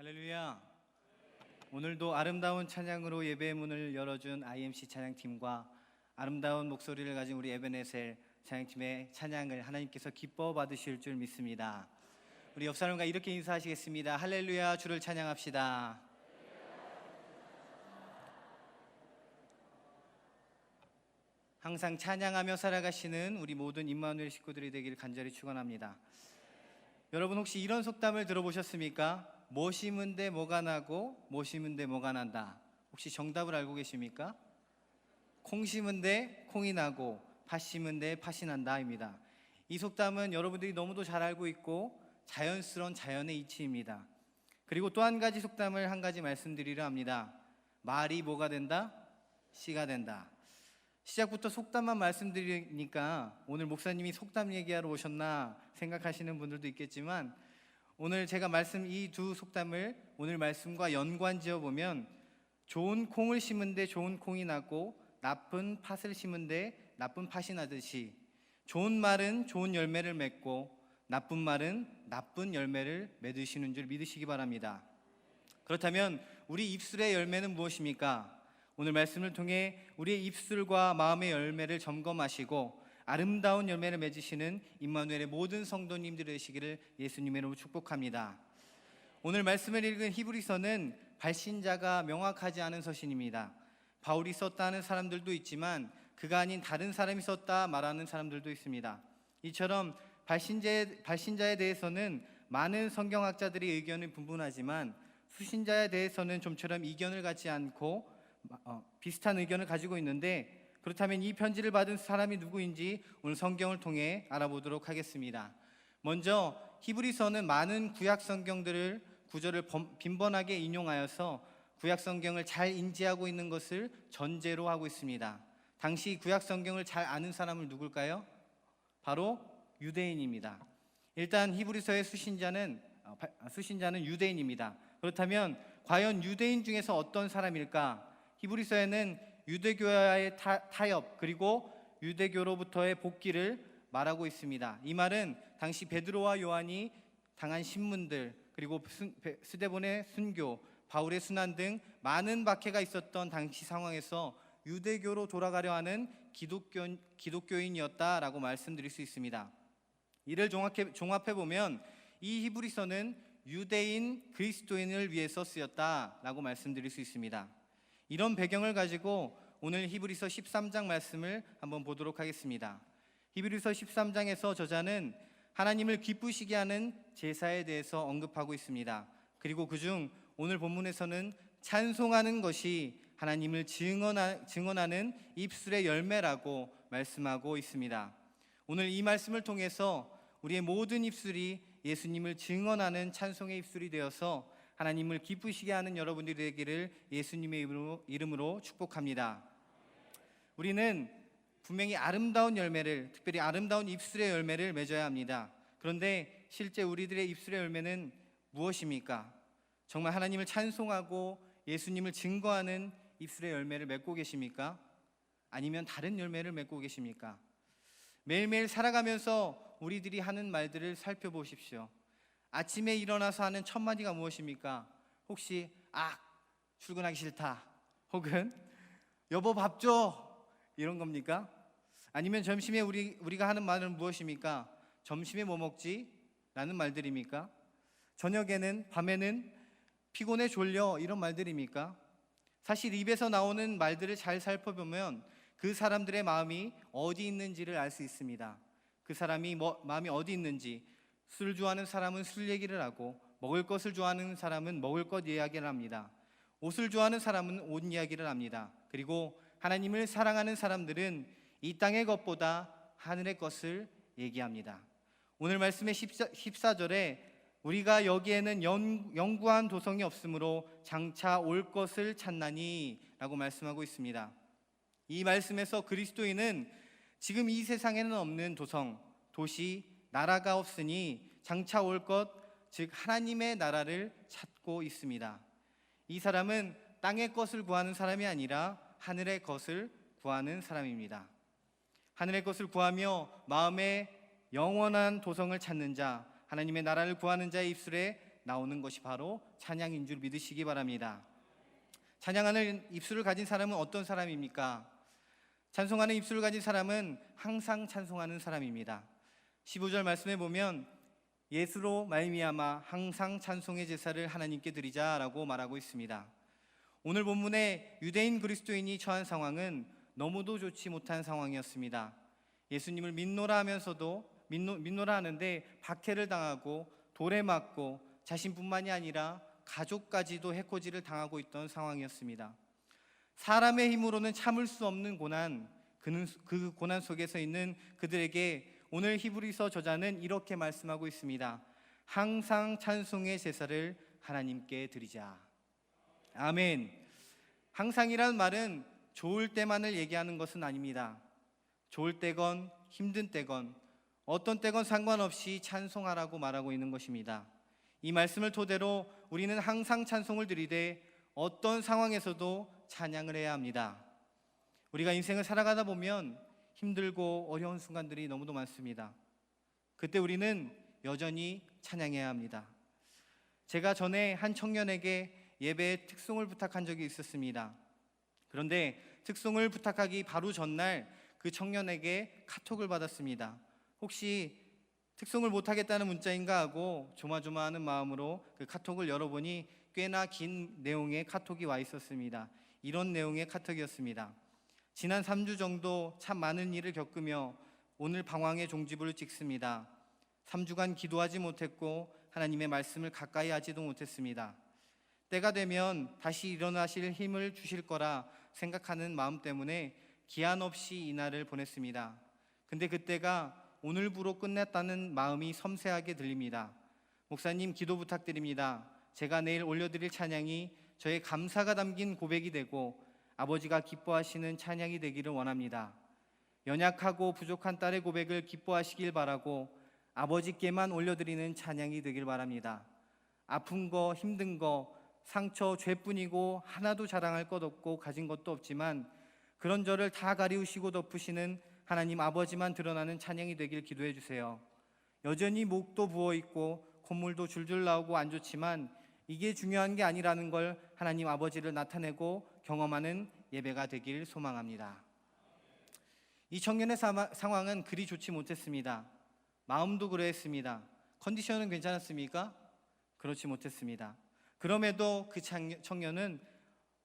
할렐루야. 오늘도 아름다운 찬양으로 예배의 문을 열어준 IMC 찬양팀과 아름다운 목소리를 가진 우리 에베네셀 찬양팀의 찬양을 하나님께서 기뻐 받으실 줄 믿습니다. 우리 옆 사람과 이렇게 인사하시겠습니다. 할렐루야, 주를 찬양합시다. 항상 찬양하며 살아가시는 우리 모든 임마누엘 식구들이 되길 간절히 축원합니다. 여러분 혹시 이런 속담을 들어보셨습니까? 뭐 심은 데 뭐가 나고 뭐 심은 데 뭐가 난다. 혹시 정답을 알고 계십니까? 콩 심은 데 콩이 나고 팥 심은 데 팥이 난다입니다. 이 속담은 여러분들이 너무도 잘 알고 있고 자연스러운 자연의 이치입니다. 그리고 또 한 가지 속담을 한 가지 말씀드리려 합니다. 말이 뭐가 된다? 씨가 된다. 시작부터 속담만 말씀드리니까 오늘 목사님이 속담 얘기하러 오셨나 생각하시는 분들도 있겠지만 오늘 제가 말씀 이 두 속담을 오늘 말씀과 연관 지어 보면 좋은 콩을 심은데 좋은 콩이 나고 나쁜 팥을 심은데 나쁜 팥이 나듯이 좋은 말은 좋은 열매를 맺고 나쁜 말은 나쁜 열매를 맺으시는 줄 믿으시기 바랍니다. 그렇다면 우리 입술의 열매는 무엇입니까? 오늘 말씀을 통해 우리의 입술과 마음의 열매를 점검하시고 아름다운 열매를 맺으시는 임마누엘의 모든 성도님들 되시기를 예수님의 이름으로 축복합니다. 오늘 말씀을 읽은 히브리서는 발신자가 명확하지 않은 서신입니다. 바울이 썼다는 사람들도 있지만 그가 아닌 다른 사람이 썼다 말하는 사람들도 있습니다. 이처럼 발신자에, 발신자에 대해서는 많은 성경학자들이 의견이 분분하지만 수신자에 대해서는 좀처럼 이견을 갖지 않고 어, 비슷한 의견을 가지고 있는데 그렇다면 이 편지를 받은 사람이 누구인지 오늘 성경을 통해 알아보도록 하겠습니다. 먼저 히브리서는 많은 구약 성경들을 구절을 범- 빈번하게 인용하여서 구약 성경을 잘 인지하고 있는 것을 전제로 하고 있습니다. 당시 구약 성경을 잘 아는 사람은 누굴까요? 바로 유대인입니다. 일단 히브리서의 수신자는 어, 바- 아, 수신자는 유대인입니다. 그렇다면 과연 유대인 중에서 어떤 사람일까? 히브리서에는 유대교와의 타, 타협 그리고 유대교로부터의 복귀를 말하고 있습니다. 이 말은 당시 베드로와 요한이 당한 신문들 그리고 스데본의 순교, 바울의 순환 등 많은 박해가 있었던 당시 상황에서 유대교로 돌아가려 하는 기독교, 기독교인이었다라고 말씀드릴 수 있습니다. 이를 종합해, 종합해 보면 이 히브리서는 유대인 그리스도인을 위해서 쓰였다라고 말씀드릴 수 있습니다. 이런 배경을 가지고 오늘 히브리서 13장 말씀을 한번 보도록 하겠습니다. 히브리서 13장에서 저자는 하나님을 기쁘시게 하는 제사에 대해서 언급하고 있습니다. 그리고 그중 오늘 본문에서는 찬송하는 것이 하나님을 증언하, 증언하는 입술의 열매라고 말씀하고 있습니다. 오늘 이 말씀을 통해서 우리의 모든 입술이 예수님을 증언하는 찬송의 입술이 되어서 하나님을 기쁘시게 하는 여러분들이 되기를 예수님의 이름으로, 이름으로 축복합니다. 우리는 분명히 아름다운 열매를, 특별히 아름다운 입술의 열매를 맺어야 합니다. 그런데 실제 우리들의 입술의 열매는 무엇입니까? 정말 하나님을 찬송하고 예수님을 증거하는 입술의 열매를 맺고 계십니까? 아니면 다른 열매를 맺고 계십니까? 매일매일 살아가면서 우리들이 하는 말들을 살펴보십시오. 아침에 일어나서 하는 첫 마디가 무엇입니까? 혹시 아 출근하기 싫다 혹은 여보 밥 줘 이런 겁니까? 아니면 점심에 우리 우리가 하는 말은 무엇입니까? 점심에 뭐 먹지? 라는 말들입니까? 저녁에는 밤에는 피곤해 졸려 이런 말들입니까? 사실 입에서 나오는 말들을 잘 살펴보면 그 사람들의 마음이 어디 있는지를 알 수 있습니다. 그 사람이 뭐, 마음이 어디 있는지 술 좋아하는 사람은 술 얘기를 하고 먹을 것을 좋아하는 사람은 먹을 것 이야기를 합니다. 옷을 좋아하는 사람은 옷 이야기를 합니다. 그리고 하나님을 사랑하는 사람들은 이 땅의 것보다 하늘의 것을 얘기합니다. 오늘 말씀의 14, 14 절에 우리가 여기에는 연, 영구한 도성이 없으므로 장차 올 것을 찾나니 라고 말씀하고 있습니다. 이 말씀에서 그리스도인은 지금 이 세상에는 없는 도성, 도시, 나라가 없으니 장차 올 것, 즉 하나님의 나라를 찾고 있습니다. 이 사람은 땅의 것을 구하는 사람이 아니라 하늘의 것을 구하는 사람입니다. 하늘의 것을 구하며 마음의 영원한 도성을 찾는 자, 하나님의 나라를 구하는 자의 입술에 나오는 것이 바로 찬양인 줄 믿으시기 바랍니다. 찬양하는 입술을 가진 사람은 어떤 사람입니까? 찬송하는 입술을 가진 사람은 항상 찬송하는 사람입니다. 15절 말씀에 보면 예수로 말미암아 항상 찬송의 제사를 하나님께 드리자라고 말하고 있습니다. 오늘 본문에 유대인 그리스도인이 처한 상황은 너무도 좋지 못한 상황이었습니다. 예수님을 믿노라 하면서도 믿노, 믿노라 하는데 박해를 당하고 돌에 맞고 자신뿐만이 아니라 가족까지도 해코지를 당하고 있던 상황이었습니다. 사람의 힘으로는 참을 수 없는 고난, 그 고난 속에서 있는 그들에게 오늘 히브리서 저자는 이렇게 말씀하고 있습니다. 항상 찬송의 제사를 하나님께 드리자. 아멘. 항상이란 말은 좋을 때만을 얘기하는 것은 아닙니다. 좋을 때건 힘든 때건 어떤 때건 상관없이 찬송하라고 말하고 있는 것입니다. 이 말씀을 토대로 우리는 항상 찬송을 드리되 어떤 상황에서도 찬양을 해야 합니다. 우리가 인생을 살아가다 보면 힘들고 어려운 순간들이 너무도 많습니다. 그때 우리는 여전히 찬양해야 합니다. 제가 전에 한 청년에게 예배에 특송을 부탁한 적이 있었습니다. 그런데 특송을 부탁하기 바로 전날 그 청년에게 카톡을 받았습니다. 혹시 특송을 못하겠다는 문자인가 하고 조마조마하는 마음으로 그 카톡을 열어보니 꽤나 긴 내용의 카톡이 와 있었습니다. 이런 내용의 카톡이었습니다. 지난 3주 정도 참 많은 일을 겪으며 오늘 방황의 종지부를 찍습니다. 3주간 기도하지 못했고 하나님의 말씀을 가까이 하지도 못했습니다. 때가 되면 다시 일어나실 힘을 주실 거라 생각하는 마음 때문에 기한 없이 이날을 보냈습니다. 근데 그때가 오늘부로 끝냈다는 마음이 섬세하게 들립니다. 목사님 기도 부탁드립니다. 제가 내일 올려드릴 찬양이 저의 감사가 담긴 고백이 되고 아버지가 기뻐하시는 찬양이 되기를 원합니다. 연약하고 부족한 딸의 고백을 기뻐하시길 바라고 아버지께만 올려드리는 찬양이 되길 바랍니다. 아픈 거, 힘든 거, 상처, 죄뿐이고 하나도 자랑할 것 없고 가진 것도 없지만 그런 저를 다 가리우시고 덮으시는 하나님 아버지만 드러나는 찬양이 되길 기도해 주세요. 여전히 목도 부어 있고 콧물도 줄줄 나오고 안 좋지만 이게 중요한 게 아니라는 걸 하나님 아버지를 나타내고 경험하는 예배가 되길 소망합니다. 이 청년의 상황은 그리 좋지 못했습니다. 마음도 그러했습니다. 컨디션은 괜찮았습니까? 그렇지 못했습니다. 그럼에도 그 창- 청년은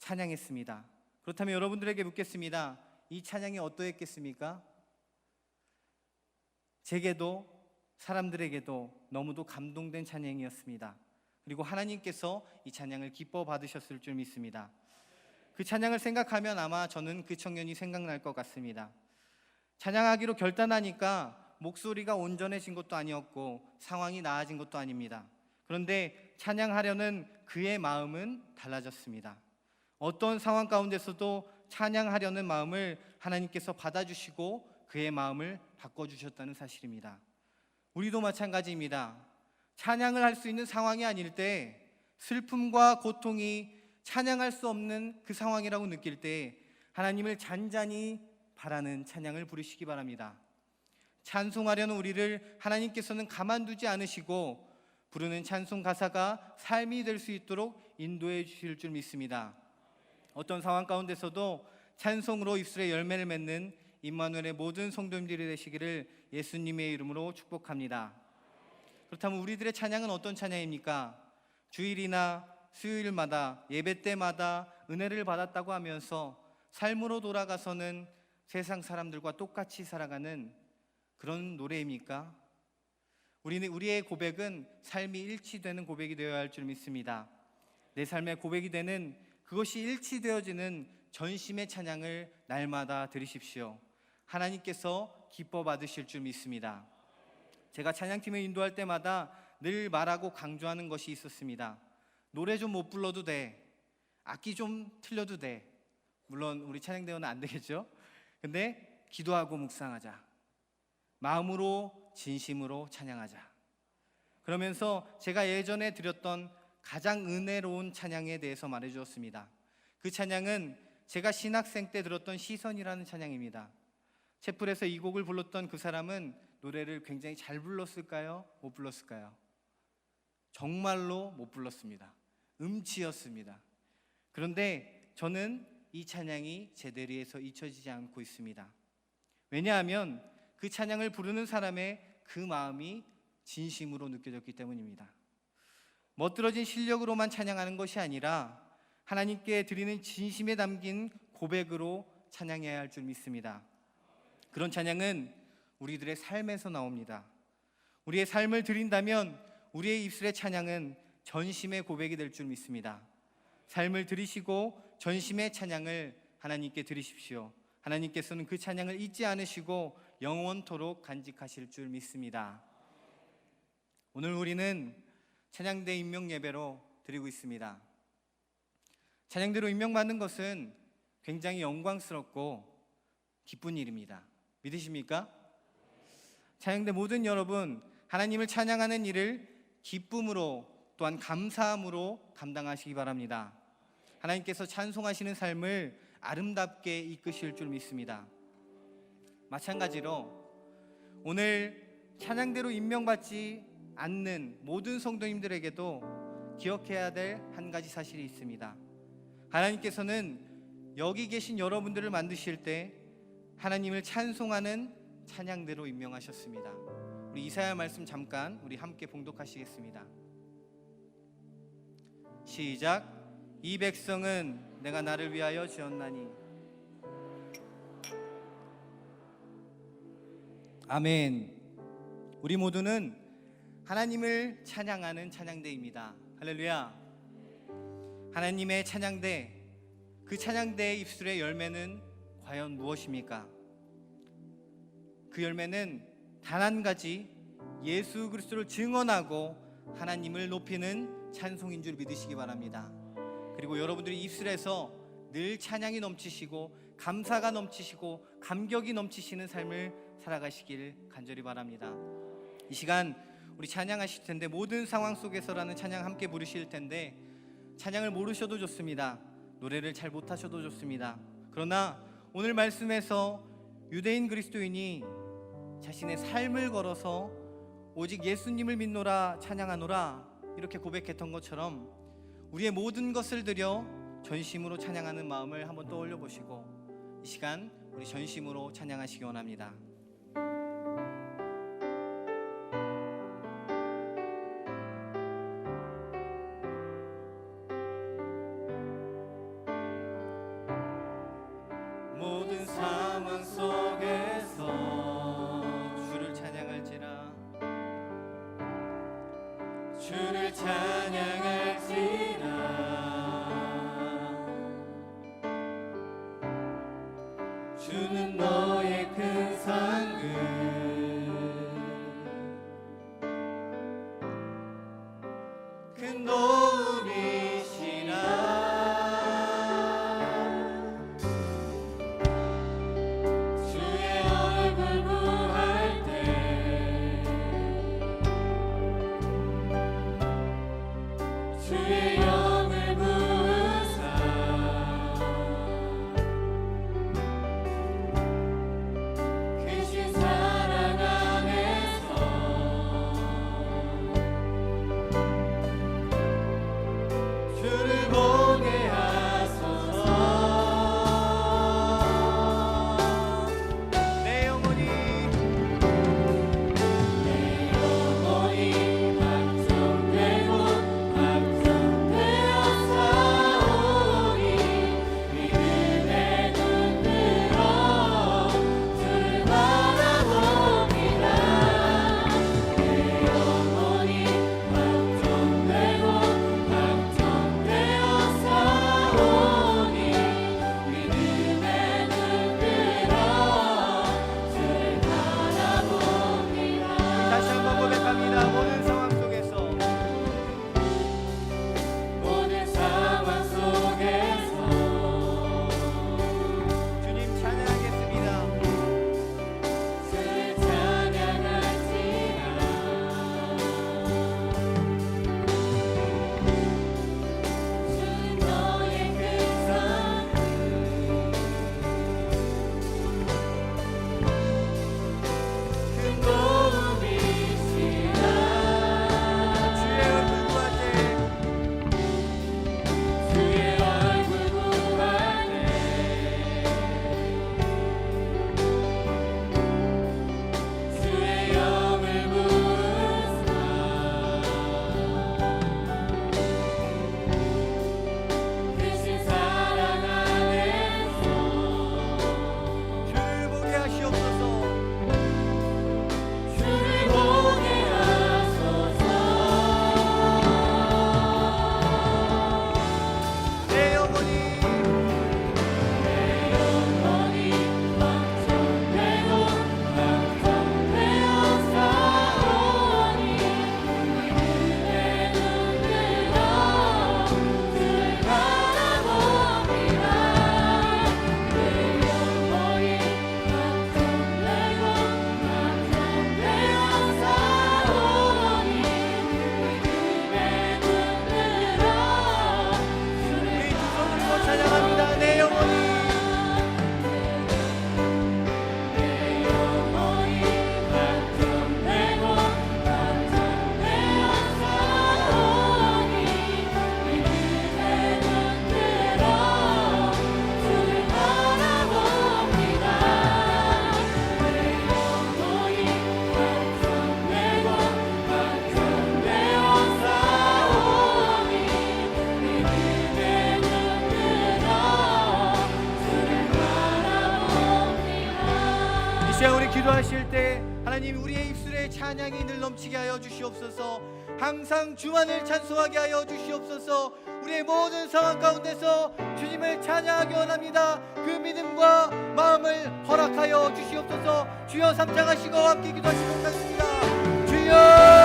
찬양했습니다. 그렇다면 여러분들에게 묻겠습니다. 이 찬양이 어떠했겠습니까? 제게도 사람들에게도 너무도 감동된 찬양이었습니다. 그리고 하나님께서 이 찬양을 기뻐 받으셨을 줄 믿습니다. 그 찬양을 생각하면 아마 저는 그 청년이 생각날 것 같습니다. 찬양하기로 결단하니까 목소리가 온전해진 것도 아니었고 상황이 나아진 것도 아닙니다. 그런데 찬양하려는 그의 마음은 달라졌습니다. 어떤 상황 가운데서도 찬양하려는 마음을 하나님께서 받아주시고 그의 마음을 바꿔주셨다는 사실입니다. 우리도 마찬가지입니다. 찬양을 할 수 있는 상황이 아닐 때 슬픔과 고통이 찬양할 수 없는 그 상황이라고 느낄 때 하나님을 잔잔히 바라는 찬양을 부르시기 바랍니다. 찬송하려는 우리를 하나님께서는 가만두지 않으시고 부르는 찬송 가사가 삶이 될 수 있도록 인도해 주실 줄 믿습니다. 어떤 상황 가운데서도 찬송으로 입술에 열매를 맺는 임마누엘의 모든 성도님들이 되시기를 예수님의 이름으로 축복합니다. 그렇다면 우리들의 찬양은 어떤 찬양입니까? 주일이나 수요일마다 예배 때마다 은혜를 받았다고 하면서 삶으로 돌아가서는 세상 사람들과 똑같이 살아가는 그런 노래입니까? 우리는 우리의 고백은 삶이 일치되는 고백이 되어야 할 줄 믿습니다. 내 삶의 고백이 되는 그것이 일치되어지는 전심의 찬양을 날마다 들으십시오. 하나님께서 기뻐 받으실 줄 믿습니다. 제가 찬양팀을 인도할 때마다 늘 말하고 강조하는 것이 있었습니다. 노래 좀 못 불러도 돼. 악기 좀 틀려도 돼. 물론 우리 찬양대원은 안 되겠죠. 근데 기도하고 묵상하자. 마음으로 진심으로 찬양하자. 그러면서 제가 예전에 드렸던 가장 은혜로운 찬양에 대해서 말해 주었습니다. 그 찬양은 제가 신학생 때 들었던 시선이라는 찬양입니다. 채플에서 이 곡을 불렀던 그 사람은 노래를 굉장히 잘 불렀을까요? 못 불렀을까요? 정말로 못 불렀습니다. 음치였습니다. 그런데 저는 이 찬양이 제 뇌리에서 잊혀지지 않고 있습니다. 왜냐하면 그 찬양을 부르는 사람의 그 마음이 진심으로 느껴졌기 때문입니다. 멋들어진 실력으로만 찬양하는 것이 아니라 하나님께 드리는 진심에 담긴 고백으로 찬양해야 할 줄 믿습니다. 그런 찬양은 우리들의 삶에서 나옵니다. 우리의 삶을 드린다면 우리의 입술의 찬양은 전심의 고백이 될 줄 믿습니다. 삶을 들이시고 전심의 찬양을 하나님께 드리십시오. 하나님께서는 그 찬양을 잊지 않으시고 영원토록 간직하실 줄 믿습니다. 오늘 우리는 찬양대 임명 예배로 드리고 있습니다. 찬양대로 임명받는 것은 굉장히 영광스럽고 기쁜 일입니다. 믿으십니까? 찬양대 모든 여러분, 하나님을 찬양하는 일을 기쁨으로 또한 감사함으로 감당하시기 바랍니다. 하나님께서 찬송하시는 삶을 아름답게 이끄실 줄 믿습니다. 마찬가지로 오늘 찬양대로 임명받지 않는 모든 성도님들에게도 기억해야 될 한 가지 사실이 있습니다. 하나님께서는 여기 계신 여러분들을 만드실 때 하나님을 찬송하는 찬양대로 임명하셨습니다. 우리 이사야 말씀 잠깐 우리 함께 봉독하시겠습니다. 시작. 이 백성은 내가 나를 위하여 지었나니. 아멘. 우리 모두는 하나님을 찬양하는 찬양대입니다. 할렐루야. 하나님의 찬양대, 그 찬양대의 입술의 열매는 과연 무엇입니까? 그 열매는 단 한 가지 예수 그리스도를 증언하고 하나님을 높이는 찬송인 줄 믿으시기 바랍니다. 그리고 여러분들이 입술에서 늘 찬양이 넘치시고 감사가 넘치시고 감격이 넘치시는 삶을 살아가시길 간절히 바랍니다. 이 시간 우리 찬양하실 텐데 모든 상황 속에서라는 찬양 함께 부르실 텐데 찬양을 모르셔도 좋습니다. 노래를 잘 못하셔도 좋습니다. 그러나 오늘 말씀에서 유대인 그리스도인이 자신의 삶을 걸어서 오직 예수님을 믿노라 찬양하노라 이렇게 고백했던 것처럼 우리의 모든 것을 들여 전심으로 찬양하는 마음을 한번 떠올려 보시고 이 시간 우리 전심으로 찬양하시기 원합니다. 주는 너 기도하실 때 하나님 우리의 입술에 찬양이 늘 넘치게 하여 주시옵소서. 항상 주만을 찬송하게 하여 주시옵소서. 우리의 모든 상황 가운데서 주님을 찬양하기 원합니다. 그 믿음과 마음을 허락하여 주시옵소서. 주여 삼장하시고 함께 주여 주여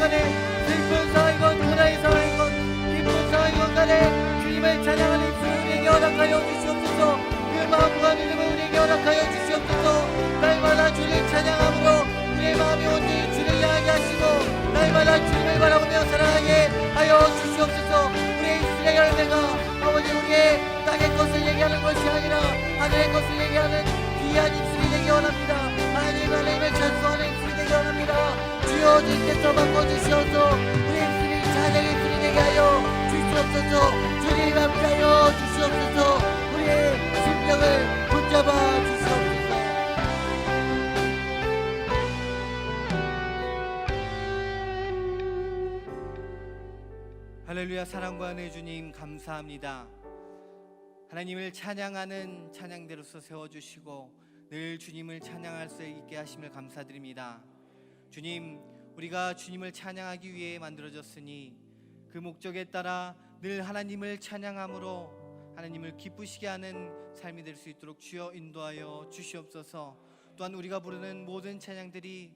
간에 슬픈 상황이건 고난의 상황이건 기쁜 상황이건 간에 주님을 찬양하는 입술을 우리에게 허락하여 주시옵소서. 그 마음과 믿음을 우리에게 허락하여 주시옵소서. 날마다 주를 찬양함으로 우리의 마음이 온전히 주를 향하게 하시고 날마다 주님을 바라보며 살아가게 하여 주시옵소서. 우리의 입술의 열매가 아버지 우리의 땅의 것을 얘기하는 것이 아니라 하늘의 것을 얘기하는 귀한 입술이 되기 원합니다. 하나님 하나님을 찬송하는 입술이 되기 원합니다 주여 주께서 바꿔주시옵소서 우리 입술이 찬양의 입술이 되게 하여 주시옵소서 주님 함께하여 주시옵소서 우리의 심령을 붙잡아 주시옵소서 할렐루야 사랑과 은혜 주님 감사합니다. 하나님을 찬양하는 찬양대로서 세워주시고 늘 주님을 찬양할 수 있게 하심을 감사드립니다. 주님, 우리가 주님을 찬양하기 위해 만들어졌으니 그 목적에 따라 늘 하나님을 찬양함으로 하나님을 기쁘시게 하는 삶이 될 수 있도록 주여 인도하여 주시옵소서. 또한 우리가 부르는 모든 찬양들이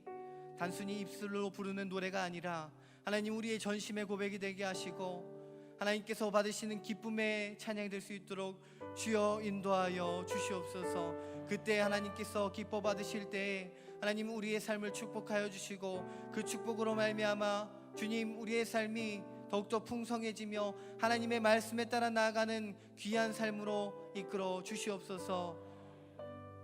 단순히 입술로 부르는 노래가 아니라 하나님 우리의 전심의 고백이 되게 하시고 하나님께서 받으시는 기쁨의 찬양이 될 수 있도록 주여 인도하여 주시옵소서. 그때 하나님께서 기뻐 받으실 때에 하나님 우리의 삶을 축복하여 주시고 그 축복으로 말미암아 주님 우리의 삶이 더욱더 풍성해지며 하나님의 말씀에 따라 나아가는 귀한 삶으로 이끌어 주시옵소서.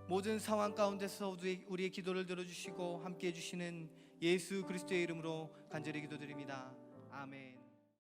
모든 상황 가운데서 우리의- 기도를 들어주시고 함께 해 주시는 예수 그리스도의 이름으로 간절히 기도드립니다. 아멘.